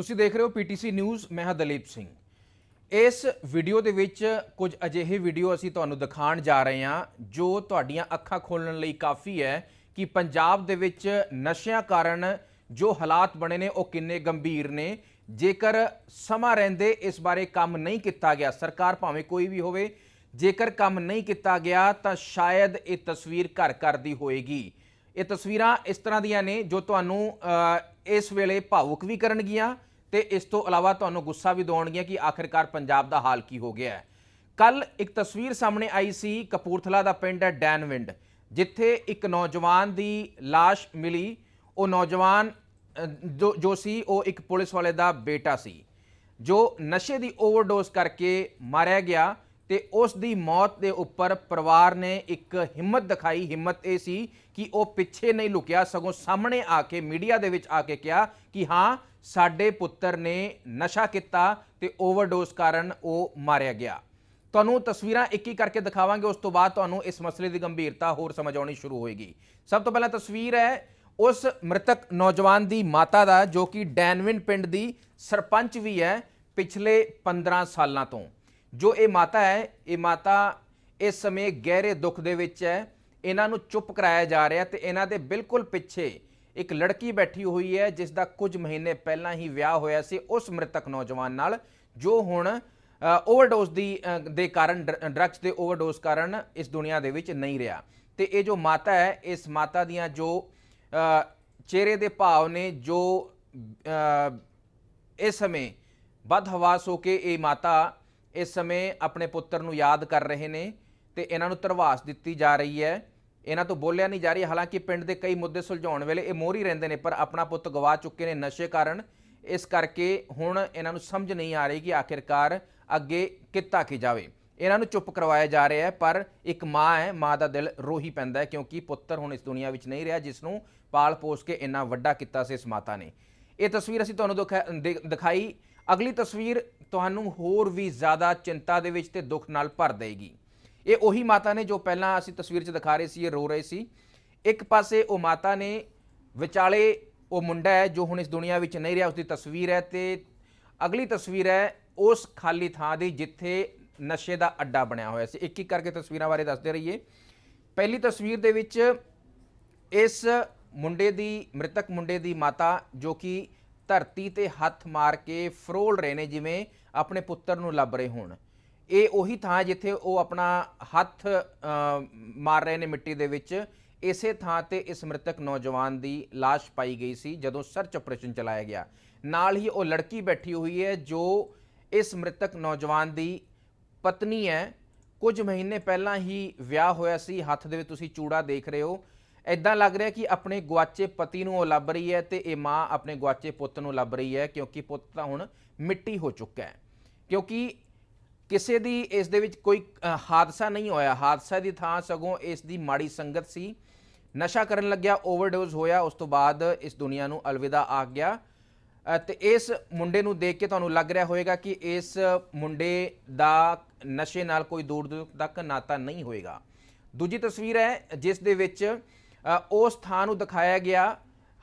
ਤੁਸੀਂ ਦੇਖ ਰਹੇ ਹੋ ਪੀਟੀਸੀ ਨਿਊਜ਼, ਮੈਂ ਹਾਂ ਦਲੀਪ ਸਿੰਘ। ਇਸ ਵੀਡੀਓ ਦੇ ਵਿੱਚ ਕੁਝ ਅਜਿਹੇ ਵੀਡੀਓ ਅਸੀਂ ਤੁਹਾਨੂੰ ਦਿਖਾਉਣ ਜਾ ਰਹੇ ਹਾਂ, ਜੋ ਤੁਹਾਡੀਆਂ ਅੱਖਾਂ ਖੋਲਣ ਲਈ ਕਾਫੀ ਹੈ ਕਿ ਪੰਜਾਬ ਦੇ ਵਿੱਚ ਨਸ਼ਿਆਂ ਕਾਰਨ ਜੋ ਹਾਲਾਤ ਬਣੇ ਨੇ, ਉਹ ਕਿੰਨੇ ਗੰਭੀਰ ਨੇ। ਜੇਕਰ ਸਮਾਂ ਰਹਿੰਦੇ ਇਸ ਬਾਰੇ ਕੰਮ ਨਹੀਂ ਕੀਤਾ ਗਿਆ, ਸਰਕਾਰ ਭਾਵੇਂ ਕੋਈ ਵੀ ਹੋਵੇ, ਜੇਕਰ ਕੰਮ ਨਹੀਂ ਕੀਤਾ ਗਿਆ, ਤਾਂ ਸ਼ਾਇਦ ਇਹ ਤਸਵੀਰ ਘਰ ਘਰ ਦੀ ਹੋਏਗੀ। ਇਹ ਤਸਵੀਰਾਂ ਇਸ ਤਰ੍ਹਾਂ ਦੀਆਂ ਨੇ ਜੋ ਤੁਹਾਨੂੰ ਇਸ ਵੇਲੇ ਭਾਵੁਕ ਵੀ ਕਰਨਗੀਆਂ। ਤੇ ਇਸ ਤੋਂ ਇਲਾਵਾ ਤੁਹਾਨੂੰ ਗੁੱਸਾ ਵੀ ਦਿਵਾਉਣਗੀਆਂ ਕਿ ਆਖਿਰਕਾਰ ਪੰਜਾਬ ਦਾ ਹਾਲ ਕੀ ਹੋ ਗਿਆ ਹੈ। ਕੱਲ ਇੱਕ ਤਸਵੀਰ ਸਾਹਮਣੇ ਆਈ ਸੀ, ਕਪੂਰਥਲਾ ਦਾ ਪਿੰਡ ਹੈ ਡੈਨਵਿੰਡ, ਜਿੱਥੇ ਇੱਕ ਨੌਜਵਾਨ ਦੀ লাশ ਮਿਲੀ। ਉਹ ਨੌਜਵਾਨ ਜੋ ਜੋ ਸੀ, ਉਹ ਇੱਕ ਪੁਲਿਸ ਵਾਲੇ ਦਾ ਬੇਟਾ ਸੀ, ਜੋ ਨਸ਼ੇ ਦੀ ਓਵਰਡੋਜ਼ ਕਰਕੇ ਮਾਰਿਆ ਗਿਆ। ਤੇ ਉਸ ਦੀ ਮੌਤ ਦੇ ਉੱਪਰ ਪਰਿਵਾਰ ਨੇ ਇੱਕ ਹਿੰਮਤ ਦਿਖਾਈ। ਹਿੰਮਤ ਇਹ ਸੀ ਕਿ ਉਹ ਪਿੱਛੇ ਨਹੀਂ ਲੁਕਿਆ, ਸਗੋਂ ਸਾਹਮਣੇ ਆ ਕੇ ਮੀਡੀਆ ਦੇ ਵਿੱਚ ਆ ਕੇ ਕਿਹਾ ਕਿ ਹਾਂ, ਸਾਡੇ ਪੁੱਤਰ ਨੇ ਨਸ਼ਾ ਕੀਤਾ ਤੇ ਓਵਰਡੋਜ਼ ਕਾਰਨ ਉਹ ਮਾਰਿਆ ਗਿਆ। ਤੁਹਾਨੂੰ ਤਸਵੀਰਾਂ ਇੱਕ ਇੱਕ ਕਰਕੇ ਦਿਖਾਵਾਂਗੇ, ਉਸ ਤੋਂ ਬਾਅਦ ਤੁਹਾਨੂੰ ਇਸ ਮਸਲੇ ਦੀ ਗੰਭੀਰਤਾ ਹੋਰ ਸਮਝ ਆਉਣੀ ਸ਼ੁਰੂ ਹੋਏਗੀ। ਸਭ ਤੋਂ ਪਹਿਲਾਂ ਤਸਵੀਰ ਹੈ ਉਸ ਮ੍ਰਿਤਕ ਨੌਜਵਾਨ ਦੀ ਮਾਤਾ ਦਾ, ਜੋ ਕਿ ਡੈਨਵਿਨ ਪਿੰਡ ਦੀ ਸਰਪੰਚ ਵੀ ਹੈ ਪਿਛਲੇ 15 ਸਾਲਾਂ ਤੋਂ। ਜੋ ਇਹ ਮਾਤਾ ਹੈ, ਇਹ ਮਾਤਾ ਇਸ ਸਮੇਂ ਗਹਿਰੇ ਦੁੱਖ ਦੇ ਵਿੱਚ ਹੈ। ਇਹਨਾਂ ਨੂੰ ਚੁੱਪ ਕਰਾਇਆ ਜਾ ਰਿਹਾ ਤੇ ਇਹਨਾਂ ਦੇ ਬਿਲਕੁਲ ਪਿੱਛੇ ਇੱਕ ਲੜਕੀ ਬੈਠੀ ਹੋਈ ਹੈ, ਜਿਸ ਦਾ ਕੁਝ ਮਹੀਨੇ ਪਹਿਲਾਂ ਹੀ ਵਿਆਹ ਹੋਇਆ ਸੀ ਉਸ ਮ੍ਰਿਤਕ ਨੌਜਵਾਨ ਨਾਲ, ਜੋ ਹੁਣ ਓਵਰਡੋਜ਼ ਦੀ ਦੇ ਕਾਰਨ ਡਰੱਗਸ ਦੇ ਓਵਰਡੋਜ਼ ਕਾਰਨ ਇਸ ਦੁਨੀਆ ਦੇ ਵਿੱਚ ਨਹੀਂ ਰਿਹਾ। ਤੇ ਇਹ ਜੋ ਮਾਤਾ ਹੈ, ਇਸ ਮਾਤਾ ਦੀਆਂ ਜੋ ਚਿਹਰੇ ਦੇ ਭਾਵ ਨੇ, ਜੋ ਇਸ ਸਮੇਂ ਬਦ ਹਵਾਸ ਹੋ ਕੇ ਇਹ ਮਾਤਾ ਇਸ ਸਮੇਂ ਆਪਣੇ ਪੁੱਤਰ ਨੂੰ ਯਾਦ ਕਰ ਰਹੇ ਨੇ ਤੇ ਇਹਨਾਂ ਨੂੰ ਧਰਵਾਸ ਦਿੱਤੀ ਜਾ ਰਹੀ ਹੈ। ਇਹਨਾਂ ਤੋਂ ਬੋਲਿਆ ਨਹੀਂ ਜਾ ਰਹੀ, ਹਾਲਾਂਕਿ ਪਿੰਡ ਦੇ ਕਈ ਮੁੱਦੇ ਸੁਲਝਾਉਣ ਵੇਲੇ ਇਹ ਮੋਹਰੀ ਰਹਿੰਦੇ ਨੇ, ਪਰ ਆਪਣਾ ਪੁੱਤ ਗਵਾ ਚੁੱਕੇ ਨੇ ਨਸ਼ੇ ਕਾਰਨ। ਇਸ ਕਰਕੇ ਹੁਣ ਇਹਨਾਂ ਨੂੰ ਸਮਝ ਨਹੀਂ ਆ ਰਹੀ ਕਿ ਆਖਿਰਕਾਰ ਅੱਗੇ ਕਿੱਤਾ ਕੀ ਜਾਵੇ। ਇਹਨਾਂ ਨੂੰ ਚੁੱਪ ਕਰਵਾਇਆ ਜਾ ਰਿਹਾ ਹੈ, ਪਰ ਇੱਕ ਮਾਂ ਹੈ, ਮਾਂ ਦਾ ਦਿਲ ਰੋਹੀ ਪੈਂਦਾ ਹੈ, ਕਿਉਂਕਿ ਪੁੱਤਰ ਹੁਣ ਇਸ ਦੁਨੀਆ ਵਿੱਚ ਨਹੀਂ ਰਿਹਾ, ਜਿਸ ਨੂੰ ਪਾਲ ਪੋਸ ਕੇ ਇੰਨਾ ਵੱਡਾ ਕੀਤਾ ਸੀ ਇਸ ਮਾਤਾ ਨੇ। ਇਹ ਤਸਵੀਰ ਅਸੀਂ ਤੁਹਾਨੂੰ ਦਿਖਾ- ਦਿਖਾਈ ਅਗਲੀ ਤਸਵੀਰ ਤੁਹਾਨੂੰ ਹੋਰ ਵੀ ਜ਼ਿਆਦਾ ਚਿੰਤਾ ਦੇ ਵਿੱਚ ਤੇ ਦੁੱਖ ਨਾਲ ਭਰ ਦੇਗੀ। ਇਹ ਉਹੀ ਮਾਤਾ ਨੇ ਜੋ ਪਹਿਲਾਂ ਅਸੀਂ ਤਸਵੀਰ 'ਚ ਦਿਖਾ ਰਹੇ ਸੀ, ਇਹ ਰੋ ਰਹੇ ਸੀ। ਇੱਕ ਪਾਸੇ ਉਹ ਮਾਤਾ ਨੇ ਵਿਚਾਲੇ ਉਹ ਮੁੰਡਾ ਹੈ ਜੋ ਹੁਣ ਇਸ ਦੁਨੀਆ ਵਿੱਚ ਨਹੀਂ ਰਿਹਾ ਉਸ ਦੀ ਤਸਵੀਰ ਹੈ ਤੇ ਅਗਲੀ ਤਸਵੀਰ ਹੈ ਉਸ ਖਾਲੀ ਥਾਂ ਦੀ ਜਿੱਥੇ ਨਸ਼ੇ ਦਾ ਅੱਡਾ ਬਣਿਆ ਹੋਇਆ ਸੀ। ਇੱਕ ਇੱਕ ਕਰਕੇ ਤਸਵੀਰਾਂ ਬਾਰੇ ਦੱਸਦੇ ਰਹੀਏ। ਪਹਿਲੀ ਤਸਵੀਰ ਦੇ ਵਿੱਚ ਇਸ ਮੁੰਡੇ ਦੀ, ਮ੍ਰਿਤਕ ਮੁੰਡੇ ਦੀ ਮਾਤਾ ਜੋ ਕਿ ਧਰਤੀ ਤੇ ਹੱਥ ਮਾਰ ਕੇ ਫਰੋਲ ਰਹੇ ਨੇ ਜਿਵੇਂ ਆਪਣੇ ਪੁੱਤਰ ਨੂੰ ਲੱਭ ਰਹੇ ਹੋਣ। ਇਹ ਉਹੀ ਥਾਂ ਜਿੱਥੇ ਉਹ ਆਪਣਾ ਹੱਥ ਮਾਰ ਰਹੇ ਨੇ ਮਿੱਟੀ ਦੇ ਵਿੱਚ, ਇਸੇ ਥਾਂ ਤੇ ਇਸ ਮ੍ਰਿਤਕ ਨੌਜਵਾਨ ਦੀ লাশ ਪਾਈ ਗਈ ਸੀ ਜਦੋਂ ਸਰਚ ਆਪਰੇਸ਼ਨ ਚਲਾਇਆ ਗਿਆ। ਨਾਲ ਹੀ ਉਹ ਲੜਕੀ ਬੈਠੀ ਹੋਈ ਹੈ ਜੋ ਇਸ ਮ੍ਰਿਤਕ ਨੌਜਵਾਨ ਦੀ ਪਤਨੀ ਹੈ। ਕੁਝ ਮਹੀਨੇ ਪਹਿਲਾਂ ਹੀ ਵਿਆਹ ਹੋਇਆ ਸੀ। ਹੱਥ ਦੇ ਵਿੱਚ ਤੁਸੀਂ ਚੂੜਾ ਦੇਖ ਰਹੇ ਹੋ। ਐਦਾਂ ਲੱਗ ਰਿਹਾ ਕਿ ਆਪਣੇ ਗੁਆਚੇ ਪਤੀ ਨੂੰ ਉਹ ਲੱਭ ਰਹੀ ਹੈ ਤੇ ਇਹ ਮਾਂ ਆਪਣੇ ਗੁਆਚੇ ਪੁੱਤ ਨੂੰ ਲੱਭ ਰਹੀ ਹੈ ਕਿਉਂਕਿ ਪੁੱਤ ਤਾਂ ਹੁਣ ਮਿੱਟੀ ਹੋ ਚੁੱਕਾ ਹੈ। ਕਿਉਂਕਿ ਕਿਸੇ ਦੀ ਇਸ ਦੇ ਵਿੱਚ ਕੋਈ ਹਾਦਸਾ ਨਹੀਂ ਹੋਇਆ। ਹਾਦਸਾ ਦੀ ਥਾਂ ਸਗੋਂ ਇਸ ਦੀ ਮਾੜੀ ਸੰਗਤ ਸੀ। ਨਸ਼ਾ ਕਰਨ ਲੱਗਿਆ ਓਵਰਡੋਜ਼ ਹੋਇਆ ਉਸ ਤੋਂ ਬਾਅਦ ਇਸ ਦੁਨੀਆ ਨੂੰ ਅਲਵਿਦਾ ਆ ਗਿਆ। ਅ, ਤੇ ਇਸ ਮੁੰਡੇ ਨੂੰ ਦੇਖ ਕੇ ਤੁਹਾਨੂੰ ਲੱਗ ਰਿਹਾ ਹੋਵੇਗਾ ਕਿ ਇਸ ਮੁੰਡੇ ਦਾ ਨਸ਼ੇ ਨਾਲ ਕੋਈ ਦੂਰ ਦੂਰ ਤੱਕ ਨਾਤਾ ਨਹੀਂ ਹੋਏਗਾ ਦੂਜੀ ਤਸਵੀਰ ਹੈ ਜਿਸ ਦੇ ਵਿੱਚ ਅ, ਉਸ ਥਾਂ ਨੂੰ ਦਿਖਾਇਆ ਗਿਆ।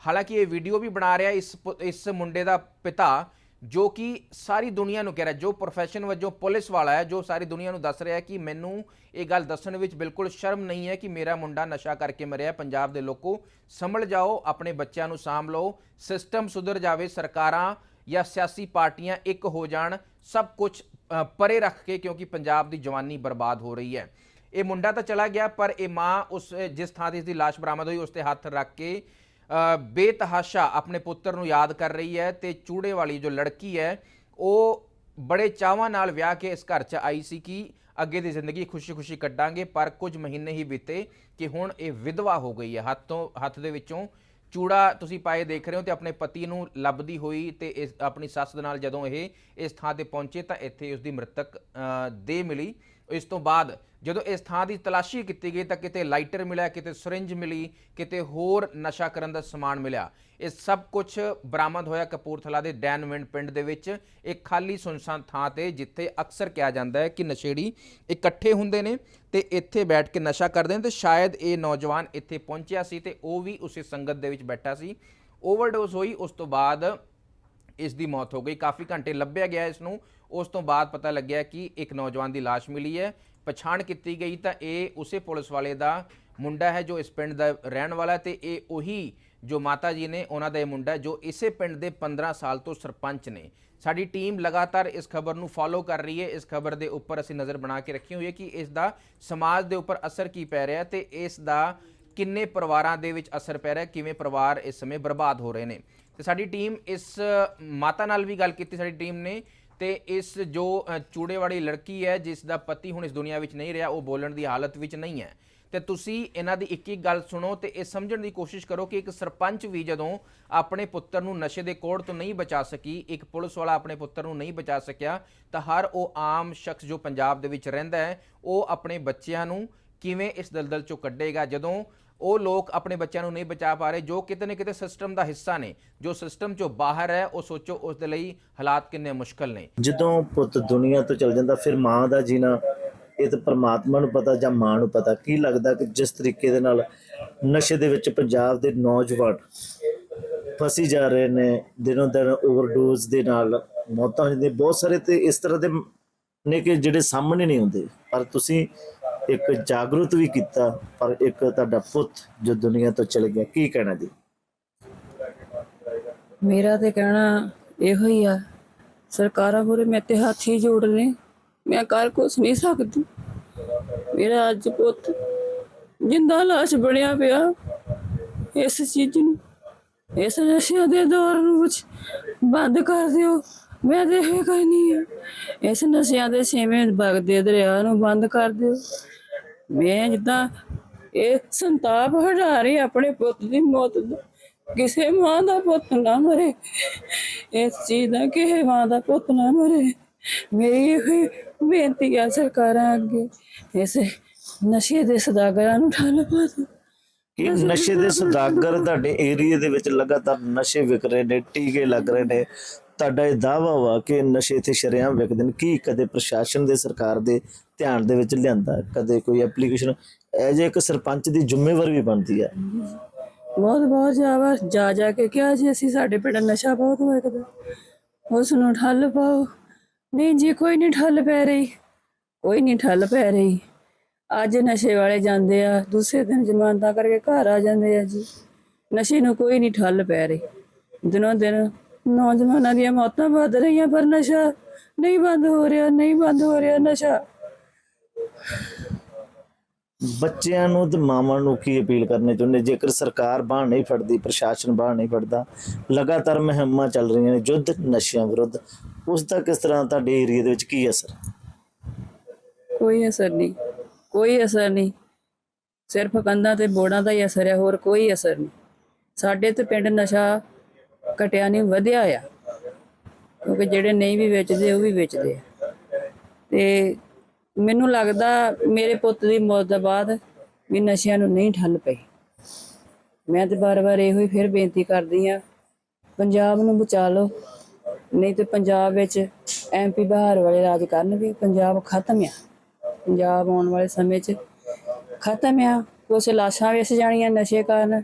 ਹਾਲਾਂਕਿ ਇਹ ਵੀਡੀਓ ਵੀ ਬਣਾ ਰਿਹਾ ਇਸ ਪੁ- ਇਸ ਮੁੰਡੇ ਦਾ ਪਿਤਾ ਜੋ ਕਿ ਸਾਰੀ ਦੁਨੀਆ ਨੂੰ ਕਹਿ ਰਿਹਾ ਜੋ ਪ੍ਰੋਫੈਸ਼ਨ ਵਜੋਂ ਪੁਲਿਸ ਵਾਲਾ ਹੈ ਜੋ ਸਾਰੀ ਦੁਨੀਆ ਨੂੰ ਦੱਸ ਰਿਹਾ ਕਿ ਮੈਨੂੰ ਇਹ ਗੱਲ ਦੱਸਣ ਵਿੱਚ ਬਿਲਕੁਲ ਸ਼ਰਮ ਨਹੀਂ ਹੈ ਕਿ ਮੇਰਾ ਮੁੰਡਾ ਨਸ਼ਾ ਕਰਕੇ ਮਰਿਆ ਪੰਜਾਬ ਦੇ ਲੋਕੋ ਸੰਭਲ ਜਾਓ ਆਪਣੇ ਬੱਚਿਆਂ ਨੂੰ ਸਾਂਭ ਲਓ ਸਿਸਟਮ ਸੁਧਰ ਜਾਵੇ ਸਰਕਾਰਾਂ ਜਾਂ ਸਿਆਸੀ ਪਾਰਟੀਆਂ ਇੱਕ ਹੋ ਜਾਣ ਸਭ ਕੁਝ ਪਰੇ ਰੱਖ ਕੇ ਕਿਉਂਕਿ ਪੰਜਾਬ ਦੀ ਜਵਾਨੀ ਬਰਬਾਦ ਹੋ ਰਹੀ ਹੈ। ਇਹ ਮੁੰਡਾ ਤਾਂ ਚਲਾ ਗਿਆ, ਪਰ ਇਹ ਮਾਂ ਉਸ, ਜਿਸ ਥਾਂ ਤੇ ਇਸ ਦੀ ਲਾਸ਼ ਬਰਾਮਦ ਹੋਈ, ਉਸ ਤੇ ਹੱਥ ਰੱਖ ਕੇ ਬੇਤਹਾਸ਼ਾ ਆਪਣੇ ਪੁੱਤਰ ਨੂੰ ਯਾਦ ਕਰ ਰਹੀ ਹੈ ਤੇ ਚੂੜੇ ਵਾਲੀ ਜੋ ਲੜਕੀ ਹੈ, ਉਹ ਬੜੇ ਚਾਵਾਂ ਨਾਲ ਵਿਆਹ ਕੇ ਇਸ ਘਰ 'ਚ ਆਈ ਸੀ ਕਿ ਅੱਗੇ ਦੀ ਜ਼ਿੰਦਗੀ ਖੁਸ਼ੀ-ਖੁਸ਼ੀ ਕੱਢਾਂਗੇ, ਪਰ ਕੁਝ ਮਹੀਨੇ ਹੀ ਬੀਤੇ ਕਿ ਹੁਣ ਇਹ ਵਿਧਵਾ ਹੋ ਗਈ ਹੈ। ਹੱਥੋਂ ਹੱਥ ਦੇ ਵਿੱਚੋਂ ਚੂੜਾ ਤੁਸੀਂ ਪਾਏ ਦੇਖ ਰਹੇ ਹੋ ਤੇ ਆਪਣੇ ਪਤੀ ਨੂੰ ਲੱਭਦੀ ਹੋਈ ਤੇ ਇਸ, ਆਪਣੀ ਸੱਸ ਦੇ ਨਾਲ ਜਦੋਂ ਇਹ ਇਸ ਥਾਂ ਤੇ ਪਹੁੰਚੇ ਤਾਂ ਇੱਥੇ ਉਸ ਦੀ ਮ੍ਰਿਤਕ ਦੇ ਮਿਲੀ। ਇਸ ਤੋਂ ਬਾਅਦ ਜਦੋਂ ਇਸ ਥਾਂ ਦੀ ਤਲਾਸ਼ੀ ਕੀਤੀ ਗਈ ਤਾਂ ਕਿਤੇ ਲਾਈਟਰ ਮਿਲਿਆ, ਕਿਤੇ ਸਿਰਿੰਜ ਮਿਲੀ, ਕਿਤੇ ਹੋਰ ਨਸ਼ਾ ਕਰਨ ਦਾ ਸਮਾਨ ਮਿਲਿਆ। ਇਹ ਸਭ ਕੁਝ ਬਰਾਮਦ ਹੋਇਆ ਕਪੂਰਥਲਾ ਦੇ ਡੈਨਵਿੰਡ ਪਿੰਡ ਦੇ ਵਿੱਚ। ਇੱਕ ਖਾਲੀ ਸੁਨਸਾਨ ਥਾਂ ਤੇ ਜਿੱਥੇ ਅਕਸਰ ਕਿਹਾ ਜਾਂਦਾ ਹੈ ਕਿ ਨਸ਼ੇੜੀ ਇਕੱਠੇ ਹੁੰਦੇ ਨੇ ਤੇ ਇੱਥੇ ਬੈਠ ਕੇ ਨਸ਼ਾ ਕਰਦੇ ਨੇ ਤੇ ਸ਼ਾਇਦ ਇਹ ਨੌਜਵਾਨ ਇੱਥੇ ਪਹੁੰਚਿਆ ਸੀ ਤੇ ਉਹ ਵੀ ਉਸੇ ਸੰਗਤ ਦੇ ਵਿੱਚ ਬੈਠਾ ਸੀ। ਓਵਰਡੋਜ਼ ਹੋਈ, ਉਸ ਤੋਂ ਬਾਅਦ ਇਸ ਦੀ ਮੌਤ ਹੋ ਗਈ। ਕਾਫੀ ਘੰਟੇ ਲੱਭਿਆ ਗਿਆ ਇਸ ਨੂੰ। ਉਸ ਤੋਂ ਬਾਅਦ ਪਤਾ ਲੱਗਿਆ ਕਿ ਇੱਕ ਨੌਜਵਾਨ ਦੀ ਲਾਸ਼ ਮਿਲੀ ਹੈ। ਪਛਾਣ ਕੀਤੀ ਗਈ ਤਾਂ ਇਹ ਉਸੇ ਪੁਲਿਸ ਵਾਲੇ ਦਾ ਮੁੰਡਾ ਹੈ ਜੋ ਇਸ ਪਿੰਡ ਦਾ ਰਹਿਣ ਵਾਲਾ ਹੈ ਤੇ ਇਹ ਉਹੀ ਜੋ ਮਾਤਾ ਜੀ ਨੇ, ਉਹਨਾਂ ਦਾ ਇਹ ਮੁੰਡਾ ਜੋ ਇਸੇ ਪਿੰਡ ਦੇ 15 ਸਾਲ ਤੋਂ ਸਰਪੰਚ ਨੇ। ਸਾਡੀ ਟੀਮ ਲਗਾਤਾਰ ਇਸ ਖਬਰ ਨੂੰ ਫਾਲੋ ਕਰ ਰਹੀ ਹੈ। ਇਸ ਖਬਰ ਦੇ ਉੱਪਰ ਅਸੀਂ ਨਜ਼ਰ ਬਣਾ ਕੇ ਰੱਖੀ ਹੋਈ ਹੈ ਕਿ ਇਸ ਦਾ ਸਮਾਜ ਦੇ ਉੱਪਰ ਅਸਰ ਕੀ ਪੈ ਰਿਹਾ ਤੇ ਇਸ ਦਾ ਕਿੰਨੇ ਪਰਿਵਾਰਾਂ ਦੇ ਵਿੱਚ ਅਸਰ ਪੈ ਰਿਹਾ ਕਿਵੇਂ ਪਰਿਵਾਰ ਇਸ ਸਮੇਂ ਬਰਬਾਦ ਹੋ ਰਹੇ ਨੇ। ਤੇ ਸਾਡੀ ਟੀਮ ਇਸ ਮਾਤਾ ਨਾਲ ਵੀ ਗੱਲ ਕੀਤੀ ਸਾਡੀ ਟੀਮ ਨੇ ਤੇ ਇਸ ਜੋ ਚੂੜੇ ਵਾਲੀ ਲੜਕੀ ਹੈ, ਜਿਸ ਦਾ ਪਤੀ ਹੁਣ ਇਸ ਦੁਨੀਆ ਵਿੱਚ ਨਹੀਂ ਰਿਹਾ, ਉਹ ਬੋਲਣ ਦੀ ਹਾਲਤ ਵਿੱਚ ਨਹੀਂ ਹੈ। ਤੇ ਤੁਸੀਂ ਇਹਨਾਂ ਦੀ ਇੱਕ ਇੱਕ ਗੱਲ ਸੁਣੋ ਤੇ ਇਹ ਸਮਝਣ ਦੀ ਕੋਸ਼ਿਸ਼ ਕਰੋ ਕਿ ਇੱਕ ਸਰਪੰਚ ਵੀ ਜਦੋਂ ਆਪਣੇ ਪੁੱਤਰ ਨੂੰ ਨਸ਼ੇ ਦੇ ਕੋੜ ਤੋਂ ਨਹੀਂ ਬਚਾ ਸਕੀ, ਇੱਕ ਪੁਲਿਸ ਵਾਲਾ ਆਪਣੇ ਪੁੱਤਰ ਨੂੰ ਨਹੀਂ ਬਚਾ ਸਕਿਆ, ਤਾਂ ਹਰ ਉਹ ਆਮ ਸ਼ਖਸ ਜੋ ਪੰਜਾਬ ਦੇ ਵਿੱਚ ਰਹਿੰਦਾ ਹੈ, ਉਹ ਆਪਣੇ ਬੱਚਿਆਂ ਨੂੰ ਕਿਵੇਂ ਇਸ ਦਲਦਲ ਚੋਂ ਕੱਢੇਗਾ? ਜਦੋਂ ਉਹ ਲੋਕ ਆਪਣੇ ਬੱਚਿਆਂ ਨੂੰ ਨਹੀਂ ਬਚਾ ਪਾ ਰਹੇ, ਜੋ ਕਿਤੇ ਨਾ ਕਿਤੇ ਸਿਸਟਮ ਦਾ ਹਿੱਸਾ ਨੇ। ਜੋ ਸਿਸਟਮ ਚੋਂ ਬਾਹਰ ਹੈ, ਉਹ ਸੋਚੋ ਉਸ ਦੇ ਲਈ ਹਾਲਾਤ ਕਿੰਨੇ ਮੁਸ਼ਕਲ ਨੇ। ਜਦੋਂ ਪੁੱਤ ਦੁਨੀਆ ਤੋਂ ਚਲ ਜਾਂਦਾ, ਫਿਰ ਮਾਂ ਦਾ ਜੀਣਾ, ਇਹ ਤਾਂ ਪਰਮਾਤਮਾ ਨੂੰ ਪਤਾ ਜਾਂ ਮਾਂ ਨੂੰ ਪਤਾ, ਕੀ ਲੱਗਦਾ ਕਿ ਜਿਸ ਤਰੀਕੇ ਦੇ ਨਾਲ ਨਸ਼ੇ ਦੇ ਵਿੱਚ ਪੰਜਾਬ ਦੇ ਨੌਜਵਾਨ ਫਸੀ ਜਾ ਰਹੇ ਨੇ, ਦਿਨੋਂ ਦਿਨ ਓਵਰਡੋਜ਼ ਦੇ ਨਾਲ ਮੌਤਾਂ ਹੋ ਜਾਂਦੀਆਂ, ਬਹੁਤ ਸਾਰੇ ਤੇ ਇਸ ਤਰ੍ਹਾਂ ਦੇ ਨੇ ਕਿ ਜਿਹੜੇ ਸਾਹਮਣੇ ਨਹੀਂ ਆਉਂਦੇ। ਪਰ ਤੁਸੀਂ ਇੱਕ ਜਾਗਰੂਕ ਵੀ ਕੀਤਾ, ਪਰ ਇੱਕ ਤੁਹਾਡਾ ਪੁੱਤ ਜੋ ਦੁਨੀਆ ਤੋਂ ਚਲ ਗਿਆ, ਕੀ ਕਹਿਣਾ ਜੀ? ਮੇਰਾ ਤੇ ਕਹਿਣਾ ਇਹੋ ਹੀ ਆ, ਸਰਕਾਰਾਂ ਮੂਹਰੇ ਮੈਂ ਤੇ ਹੱਥ ਹੀ ਜੋੜ ਮੈਂ ਕਰ ਕੁਛ ਨਹੀਂ ਸਕਦੀ। ਮੇਰਾ ਅੱਜ ਪੁੱਤ ਜਿੰਦਾ ਲਾਸ਼ ਬਣਿਆ ਪਿਆ, ਇਸ ਚੀਜ਼ ਨੂੰ, ਇਸ ਨਸ਼ਿਆਂ ਦੇ ਦੌਰ ਨੂੰ ਕੁਛ ਬੰਦ ਕਰ ਦਿਓ। ਮੈਂ ਤੇ ਇਹ ਕਹਿਨੀ ਇਸ ਨਸ਼ਿਆਂ ਦੇ ਛੇਵੇਂ ਵਗਦੇ ਦਰਿਆ ਨੂੰ ਬੰਦ ਕਰ ਦਿਓ। ਮੈਂ ਜਿੱਦਾਂ ਇਹ ਸੰਤਾਪ ਹਟਾ ਰਹੀ ਆਪਣੇ ਪੁੱਤ ਦੀ ਮੌਤ ਦਾ ਕਿਸੇ ਮਾਂ ਦਾ ਪੁੱਤ ਨਾ ਮਰੇ। ਇਸ ਚੀਜ਼ ਦਾ ਕਿਸੇ ਮਾਂ ਦਾ ਪੁੱਤ ਨਾ ਮਰੇ। ਮੇਰੀ ਇਹ ਬੇਨਤੀ ਆ ਸਰਕਾਰਾਂ ਅੱਗੇ। ਇਸ ਨਸ਼ੇ ਦੇ ਸਦਾਗਰਾਂ ਨੂੰ ਠੱਲ ਪਾ ਦਿਓ ਕਿ ਨਸ਼ੇ ਦੇ ਸੁਦਾਗਰ ਤੁਹਾਡੇ ਏਰੀਆ ਦੇ ਵਿੱਚ ਲਗਾਤਾਰ ਨਸ਼ੇ ਵਿਕ ਰਹੇ ਨੇ, ਟੀਕੇ ਲੱਗ ਰਹੇ ਨੇ? ਤੁਹਾਡਾ ਇਹ ਦਾਵਾ ਵਾ ਕਿ ਨਸ਼ੇ ਤੇ ਸ਼ਰੇਆਮ ਵਿਕਦੇ ਨੇ। ਕੀ ਕਦੇ ਪ੍ਰਸ਼ਾਸਨ ਦੇ, ਸਰਕਾਰ ਦੇ ਧਿਆਨ ਦੇ ਵਿੱਚ ਲਿਆਂਦਾ, ਕਦੇ ਕੋਈ ਐਪਲੀਕੇਸ਼ਨ ਐਜ ਇੱਕ ਸਰਪੰਚ ਦੀ ਜ਼ਿੰਮੇਵਾਰੀ ਵੀ ਬਣਦੀ ਹੈ ਬਹੁਤ ਬਹੁਤ ਜਾਵਾ ਜਾ ਜਾ ਕੇ ਕਿਹਾ ਜੀ, ਅਸੀਂ ਸਾਡੇ ਪਿੰਡ ਨਸ਼ਾ ਬਹੁਤ ਵਿਕਦਾ ਉਸ ਨੂੰ ਠੱਲ ਪਾਓ। ਨਹੀਂ ਜੀ, ਕੋਈ ਨਹੀਂ ਠੱਲ ਪੈ ਰਹੀ। ਕੋਈ ਨਹੀਂ ਠੱਲ ਪੈ ਰਹੀ। ਅੱਜ ਨਸ਼ੇ ਵਾਲੇ ਜਾਂਦੇ ਆ, ਦੂਸਰੇ ਦਿਨ ਜ਼ਮਾਨਤਾਂ ਕਰਕੇ ਘਰ ਆ ਜਾਂਦੇ ਆ ਜੀ। ਨਸ਼ੇ ਨੂੰ ਕੋਈ ਨਹੀਂ ਠੱਲ ਪੈ ਰਹੀ। ਦਿਨੋਂ ਦਿਨ ਨੌਜਵਾਨਾਂ ਦੀਆਂ ਮੌਤਾਂ ਵੱਧ ਰਹੀਆਂ ਪਰ ਨਸ਼ਾ ਨਹੀਂ ਬੰਦ ਹੋ ਰਿਹਾ, ਨਹੀਂ ਬੰਦ ਹੋ ਰਿਹਾ ਨਸ਼ਾ। ਬੱਚਿਆਂ ਨੂੰ ਤੇ ਮਾਵਾਂ ਨੂੰ ਕੀ ਅਪੀਲ ਕਰਨੇ ਚਾਹੁੰਦੇ? ਜੇਕਰ ਸਰਕਾਰ ਬਾਹ ਨਹੀਂ ਫੜਦੀ, ਪ੍ਰਸ਼ਾਸਨ ਬਾਹ ਨਹੀਂ ਫੜਦਾ, ਲਗਾਤਾਰ ਮੁਹਿੰਮਾਂ ਚੱਲ ਰਹੀਆਂ ਨੇ, ਯੁੱਧ ਨਸ਼ਿਆਂ ਵਿਰੁੱਧ, ਉਸ ਦਾ ਕਿਸ ਤਰ੍ਹਾਂ ਤੁਹਾਡੇ ਏਰੀਆ ਦੇ ਵਿੱਚ ਕੀ ਅਸਰ? ਕੋਈ ਅਸਰ ਨਹੀਂ, ਕੋਈ ਅਸਰ ਨਹੀਂ। ਸਿਰਫ ਕੰਧਾਂ ਤੇ ਬੋੜਾਂ ਦਾ ਹੀ ਅਸਰ ਹੈ, ਹੋਰ ਕੋਈ ਅਸਰ ਨਹੀਂ। ਸਾਡੇ ਤੇ ਪਿੰਡ ਨਸ਼ਾ ਘਟਿਆ ਨਹੀਂ, ਵਧਿਆ ਆ। ਕਿਉਂਕਿ ਜਿਹੜੇ ਨਹੀਂ ਵੀ ਵੇਚਦੇ, ਉਹ ਵੀ ਵੇਚਦੇ ਆ। ਤੇ ਮੈਨੂੰ ਲੱਗਦਾ ਮੇਰੇ ਪੁੱਤ ਦੀ ਮੌਤ ਤੋਂ ਬਾਅਦ ਵੀ ਨਸ਼ਿਆਂ ਨੂੰ ਨਹੀਂ ਠੱਲ ਪਈ। ਮੈਂ ਤੇ ਬਾਰ-ਬਾਰ ਇਹੋ ਹੀ ਫਿਰ ਬੇਨਤੀ ਕਰਦੀ ਆ ਪੰਜਾਬ ਨੂੰ ਬਚਾ ਲਓ, ਨਹੀਂ ਤੇ ਪੰਜਾਬ ਵਿੱਚ ਐਮਪੀ ਬਹਾਰ ਵਾਲੇ ਰਾਜ ਕਰਨਗੇ, ਪੰਜਾਬ ਖਤਮ ਆ। ਪੰਜਾਬ ਆਉਣ ਵਾਲੇ ਸਮੇਂ 'ਚ ਖਤਮ ਆ। ਕੁਛ ਲਾਸ਼ਾਂ ਵੇਸ ਜਾਣੀਆਂ ਨਸ਼ੇ ਕਾਰਨ,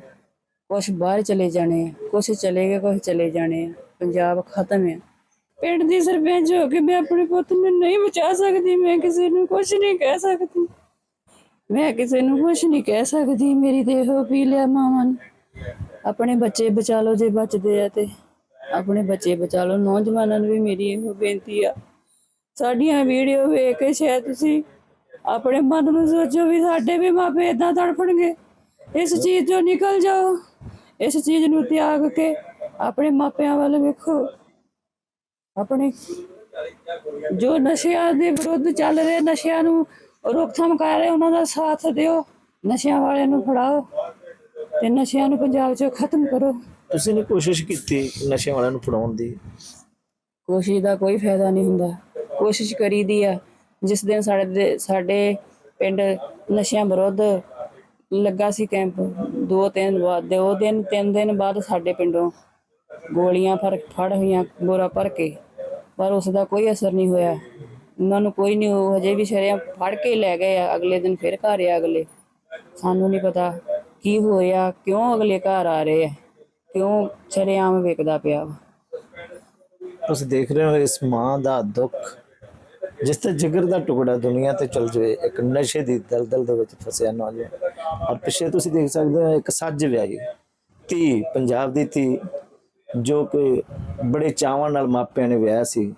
ਕੁਛ ਬਾਹਰ ਚਲੇ ਜਾਣੇ ਆ, ਕੁਛ ਚਲੇ ਗਏ, ਕੁਛ ਚਲੇ ਜਾਣੇ ਆ। ਪੰਜਾਬ ਖਤਮ ਆ। ਪਿੰਡ ਦੀ ਸਰਪੰਚ ਹੋ ਕੇ ਮੈਂ ਆਪਣੇ ਪੁੱਤ ਨੂੰ ਨਹੀਂ ਬਚਾ ਸਕਦੀ ਮੈਂ ਕਿਸੇ ਨੂੰ ਕੁਛ ਨਹੀਂ ਕਹਿ ਸਕਦੀ ਮੈਂ ਕਿਸੇ ਨੂੰ ਕੁਛ ਨਹੀਂ ਕਹਿ ਸਕਦੀ ਮੇਰੀ ਤੇ ਇਹੋ ਅਪੀਲ ਆ ਮਾਵਾਂ ਨੂੰ ਆਪਣੇ ਬੱਚੇ ਬਚਾ ਲਓ ਜੇ ਬਚਦੇ ਆ ਤੇ ਆਪਣੇ ਬੱਚੇ ਬਚਾ ਲਓ ਨੌਜਵਾਨਾਂ ਨੂੰ ਵੀ ਮੇਰੀ ਇਹੋ ਬੇਨਤੀ ਆ ਸਾਡੀਆਂ ਵੀਡੀਓ ਵੇਖ ਕੇ ਸ਼ਾਇਦ ਤੁਸੀਂ ਆਪਣੇ ਮਨ ਨੂੰ ਸੋਚੋ ਵੀ ਸਾਡੇ ਵੀ ਮਾਪੇ ਇਦਾਂ ਤੜਫਣਗੇ ਇਸ ਚੀਜ਼ ਤੋਂ ਨਿਕਲ ਜਾਓ ਇਸ ਚੀਜ਼ ਨੂੰ ਤਿਆਗ ਕੇ ਆਪਣੇ ਮਾਪਿਆਂ ਵੱਲ ਵੇਖੋ ਆਪਣੇ ਜੋ ਨਸ਼ਿਆਂ ਦੇ ਵਿਰੁੱਧ ਚੱਲ ਰਹੇ ਨਸ਼ਿਆਂ ਨੂੰ ਰੋਕਥਾਮ ਕਰ ਰਹੇ ਉਹਨਾਂ ਦਾ ਸਾਥ ਦਿਓ ਨਸ਼ਿਆਂ ਵਾਲਿਆਂ ਨੂੰ ਫੜਾਓ ਤੇ ਨਸ਼ਿਆਂ ਨੂੰ ਪੰਜਾਬ 'ਚੋਂ ਖਤਮ ਕਰੋ। ਤੁਸੀਂ ਨੇ ਕੋਸ਼ਿਸ਼ ਕੀਤੀ ਨਸ਼ੇ ਵਾਲਿਆਂ ਨੂੰ ਫੜਾਉਣ ਦੀ? ਕੋਸ਼ਿਸ਼ ਦਾ ਕੋਈ ਫਾਇਦਾ ਨਹੀਂ ਹੁੰਦਾ। ਕੋਸ਼ਿਸ਼ ਕਰੀਦੀ ਆ। ਜਿਸ ਦਿਨ ਸਾਡੇ ਸਾਡੇ ਪਿੰਡ ਨਸ਼ਿਆਂ ਵਿਰੁੱਧ ਲੱਗਾ ਸੀ ਕੈਂਪ ਦੋ ਤਿੰਨ ਬਾਅਦ ਦੋ ਦਿਨ ਤਿੰਨ ਦਿਨ ਬਾਅਦ ਸਾਡੇ ਪਿੰਡੋਂ ਗੋਲੀਆਂ ਫੜ ਫੜ ਹੋਈਆਂ ਬੋਰਾ ਭਰ ਕੇ। ਪਰ ਉਸ ਦਾ ਕੋਈ ਅਸਰ ਨਹੀਂ ਹੋਇਆ। ਉਹਨਾਂ ਨੂੰ ਕੋਈ ਨਹੀਂ, ਉਹ ਹਜੇ ਵੀ ਸ਼ਰਿਆਂ ਫੜ ਕੇ ਲੈ ਗਏ ਆ। ਅਗਲੇ ਦਿਨ ਫਿਰ ਘਰ ਆ ਅਗਲੇ। ਸਾਨੂੰ ਨਹੀਂ ਪਤਾ ਕੀ ਹੋਇਆ, ਕਿਉਂ ਅਗਲੇ ਘਰ ਆ ਰਹੇ ਆ? ਕਿਉਂ ਸ਼ਰੇਆਮ ਵਿਕਦਾ ਪਿਆ ਤੁਸੀਂ ਦੇਖ ਰਹੇ ਹੋ ਇਸ ਮਾਂ ਦਾ ਦੁੱਖ, ਜਿਸ ਤੇ ਜਿਗਰ ਦਾ ਟੁਕੜਾ ਦੁਨੀਆ ਤੇ ਚਲ ਜਾਵੇ, ਇੱਕ ਨਸ਼ੇ ਦੀ ਦਲਦਲ ਦੇ ਵਿੱਚ ਫਸਿਆ ਨੌਜਵਾਨ। ਔਰ ਪਿੱਛੇ ਤੁਸੀਂ ਦੇਖ ਸਕਦੇ ਹੋ ਇੱਕ ਸੱਜ ਵਿਆਹੀ। ਧੀ, ਪੰਜਾਬ ਦੀ ਧੀ ਜੋ ਕਿ ਬੜੇ ਚਾਵਾਂ ਨਾਲ ਮਾਪਿਆਂ ਨੇ ਵਿਆਹ ਸੀ,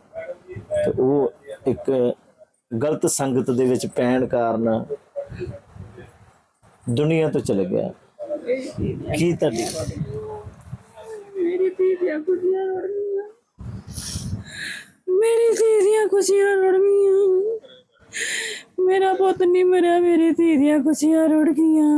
ਤੇ ਉਹ ਇੱਕ ਗਲਤ ਸੰਗਤ ਦੇ ਵਿੱਚ ਪੈਣ ਕਾਰਨ ਦੁਨੀਆ ਤੋਂ ਚਲੇ ਗਿਆ। ਕੀ ਤੁਹਾਡੀ? ਮੇਰੀ ਧੀ ਦੀਆਂ ਖੁਸ਼ੀਆਂ ਰੁੜ ਗਈਆਂ ਮੇਰੀ ਧੀ ਦੀਆਂ ਖੁਸ਼ੀਆਂ ਰੁੜ ਗਈਆਂ ਮੇਰਾ ਪੁੱਤ ਨਹੀਂ ਮਰਿਆ, ਮੇਰੀ ਧੀ ਦੀਆਂ ਖੁਸ਼ੀਆਂ ਰੁੜ ਗਈਆਂ।